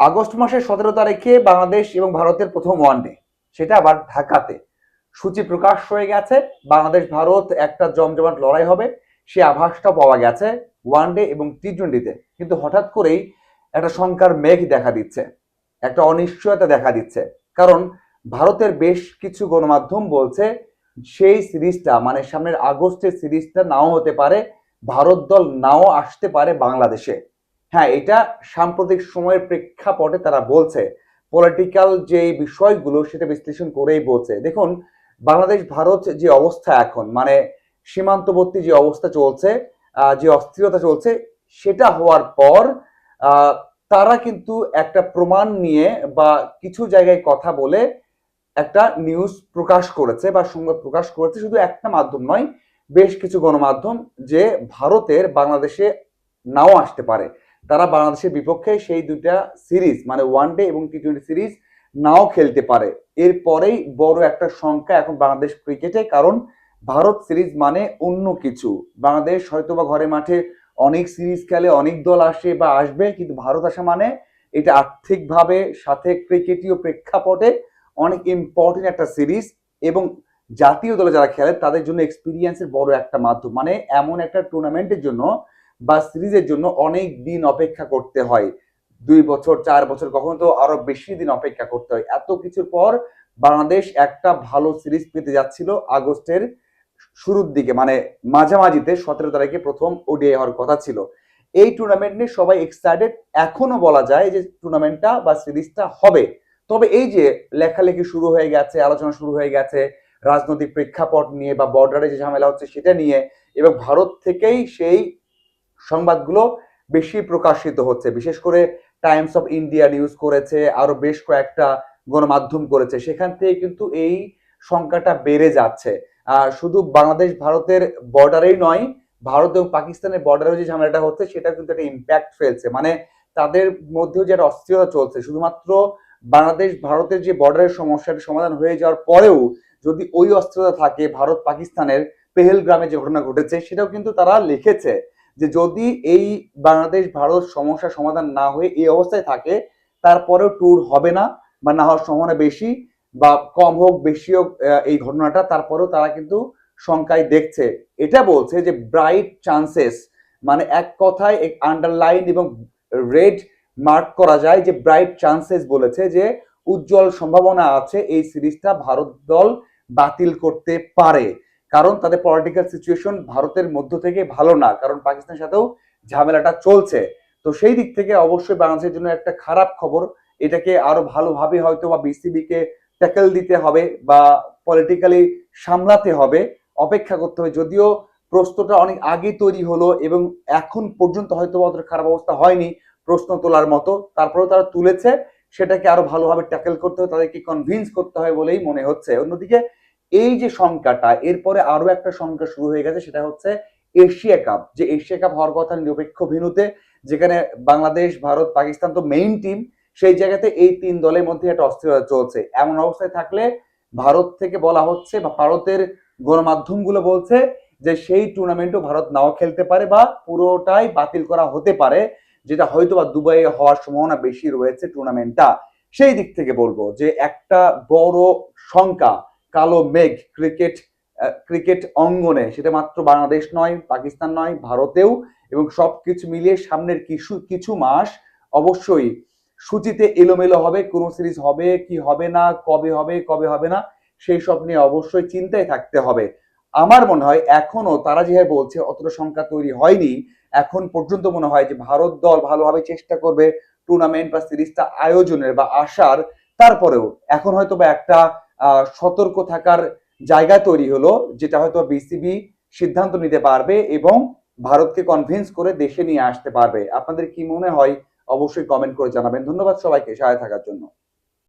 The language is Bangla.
আগস্ট মাসের সতেরো তারিখে বাংলাদেশ এবং ভারতের প্রথম ওয়ানডে সেটা আবার ঢাকাতে। সূচি প্রকাশ হয়ে গেছে, বাংলাদেশ, ভারত একটা জমজমাট লড়াই হবে, সে আভাসটা পাওয়া গেছে ওয়ানডে এবং টি টোয়েন্টিতে কিন্তু হঠাৎ করেই একটা শঙ্কার মেঘ দেখা দিচ্ছে, একটা অনিশ্চয়তা দেখা দিচ্ছে। কারণ ভারতের বেশ কিছু গণমাধ্যম বলছে, সেই সিরিজটা মানে সামনের আগস্টের সিরিজটা নাও হতে পারে, ভারত দল নাও আসতে পারে বাংলাদেশে। হ্যাঁ এটা সাম্প্রতিক সময়ের প্রেক্ষাপটে তারা বলছে। পলিটিক্যাল যে বিষয়গুলো সেটা বিশ্লেষণ করেই বলছে। দেখুন, বাংলাদেশ, ভারত যে অবস্থা এখন মানে সীমান্তবর্তী যে অবস্থা চলছে যে অস্থিরতা চলছে, সেটা হওয়ার পর তারা কিন্তু একটা প্রমাণ নিয়ে বা কিছু জায়গায় কথা বলে একটা নিউজ প্রকাশ করেছে বা সংবাদ প্রকাশ করেছে। শুধু একটা মাধ্যম নয়, বেশ কিছু গণমাধ্যম যে ভারতের, বাংলাদেশে নাও আসতে পারে। তারা বাংলাদেশের বিপক্ষে সেই দুইটা সিরিজ মানে ওয়ান ডে এবং টি টোয়েন্টি সিরিজ নাও খেলতে পারে। এরপরেই বড় একটা সংখ্যা এখন বাংলাদেশ ক্রিকেটে, কারণ ভারত সিরিজ মানে অন্য কিছু। বাংলাদেশ হয়তো বা ঘরে মাঠে অনেক সিরিজ খেলে, অনেক দল আসে বা আসবে, কিন্তু ভারত আসা মানে এটা আর্থিকভাবে, সাথে ক্রিকেটীয় প্রেক্ষাপটে অনেক ইম্পর্টেন্ট একটা সিরিজ এবং জাতীয় দলে যারা খেলে, তাদের জন্য এক্সপিরিয়েন্সের বড় একটা মাধ্যম। মানে এমন একটা টুর্নামেন্টের জন্য বা সিরিজের জন্য অনেক দিন অপেক্ষা করতে হয়। দুই বছর, চার বছর, কখনো তো আরও বেশি দিন অপেক্ষা করতে হয়। এত কিছুর পর বাংলাদেশ একটা ভালো সিরিজ পেতে যাচ্ছিল আগস্টের শুরুর দিকে মানে মাঝামাঝিতে সতেরো তারিখে প্রথম ওডিআই হওয়ার কথা ছিল। এই টুর্নামেন্ট নিয়ে সবাই এক্সাইটেড এখনও বলা যায় যে টুর্নামেন্টটা বা সিরিজটা হবে। তবে এই যে লেখালেখি শুরু হয়ে গেছে, আলোচনা শুরু হয়ে গেছে, রাজনৈতিক প্রেক্ষাপট নিয়ে বা বর্ডারে যে ঝামেলা হচ্ছে সেটা নিয়ে, এবং ভারত থেকেই সেই সংবাদগুলো বেশি প্রকাশিত হচ্ছে। বিশেষ করে টাইমস অফ ইন্ডিয়া নিউজ করেছে, আরও বেশ কয়েকটা গণমাধ্যম করেছে। সেখান থেকে কিন্তু এই সংখ্যাটা বেড়ে যাচ্ছে। শুধু বাংলাদেশ, ভারতের বর্ডারেই নয়, ভারত এবং পাকিস্তানের বর্ডারে যে ঝামেলাটা হচ্ছে সেটা কিন্তু একটা ইম্প্যাক্ট ফেলছে। মানে তাদের মধ্যেও যে একটা অস্থিরতা চলছে। শুধুমাত্র বাংলাদেশ, ভারতের যে বর্ডারের সমস্যার সমাধান হয়ে যাওয়ার পরেও যদি ওই অস্থিরতা থাকে ভারত পাকিস্তানের পেহেলগ্রামে যে ঘটনা ঘটেছে, সেটাও কিন্তু তারা লিখেছে। যে যদি এই বাংলাদেশ ভারত সমস্যা সমাধান না হয়ে এই অবস্থায় থাকে, তারপরেও ট্যুর হবে না বা না হওয়ার সম্ভাবনা বেশি বা কম হোক, বেশি হোক এই ঘটনাটা, তারপরেও তারা কিন্তু সংখ্যায় দেখছে। এটা বলছে যে ব্রাইট চান্সেস মানে এক কথায় এক আন্ডারলাইন এবং রেড মার্ক করা যায় যে ব্রাইট চান্সেস বলেছে যে উজ্জ্বল সম্ভাবনা আছে এই সিরিজটা ভারত দল বাতিল করতে পারে। কারণ তাদের পলিটিক্যাল সিচুয়েশন ভারতের মধ্য থেকে ভালো না, কারণ পাকিস্তানের সাথেও ঝামেলাটা চলছে। তো সেই দিক থেকে অবশ্যই বাংলাদেশের জন্য একটা খারাপ খবর, এটাকে আরও ভালোভাবে হয়তো বা বিসিবি কে ট্যাকেল দিতে হবে বা পলিটিক্যালি সামলাতে হবে, অপেক্ষা করতে হবে। যদিও প্রশ্নটা অনেক আগে তৈরি হলো এবং এখন পর্যন্ত হয়তো অতটা খারাপ অবস্থা হয়নি প্রশ্ন তোলার মতো, তারপরেও তারা তুলেছে। সেটাকে আরও ভালোভাবে ট্যাকেল করতে হবে, তাদেরকে কনভিন্স করতে হয় বলেই মনে হচ্ছে। অন্যদিকে এই যে সংখ্যাটা, এরপরে আরও একটা সংখ্যা শুরু হয়ে গেছে, সেটা হচ্ছে এশিয়া কাপ। যে এশিয়া কাপ হওয়ার কথা নিরপেক্ষ ভেন্যুতে, যেখানে বাংলাদেশ, ভারত, পাকিস্তান তো মেইন টিম সেই জায়গাতে এই তিন দলের মধ্যে একটা অস্থিরতা চলছে। এমন অবস্থায় থাকলে ভারত থেকে বলা হচ্ছে বা ভারতের গণমাধ্যমগুলো বলছে যে সেই টুর্নামেন্টও ভারত নাও খেলতে পারে বা পুরোটাই বাতিল করা হতে পারে, যেটা হয়তো বা দুবাই হওয়ার সম্ভাবনা বেশি রয়েছে টুর্নামেন্টটা সেই দিক থেকে বলব যে একটা বড় সংখ্যা কালো মেঘ ক্রিকেট ক্রিকেট অঙ্গনে। সেটা মাত্র বাংলাদেশ নয়, পাকিস্তান নয়, ভারতেও। এবং সবকিছু মিলিয়ে সামনের কিছু কিছু মাস অবশ্যই সূচিতে এলোমেলো হবে, কোন সিরিজ হবে কি হবে না, কবে হবে কবে হবে না সেই সব নিয়ে অবশ্যই চিন্তায় থাকতে হবে। আমার মনে হয় এখনও তারা যেভাবে বলছে অতটা সংখ্যা তৈরি হয়নি, এখন পর্যন্ত মনে হয় যে ভারত দল ভালোভাবে চেষ্টা করবে টুর্নামেন্ট বা সিরিজটা আয়োজনের বা আসার। তারপরেও এখন হয়তো বা একটা সতর্ক থাকার জায়গা তৈরি হলো, যেটা হয়তো বিসিবি সিদ্ধান্ত নিতে পারবে এবং ভারতকে কনভিন্স করে দেশে নিয়ে আসতে পারবে। আপনাদের কি মনে হয়? অবশ্যই কমেন্ট করে জানাবেন। ধন্যবাদ সবাইকে, সহায় থাকার জন্য।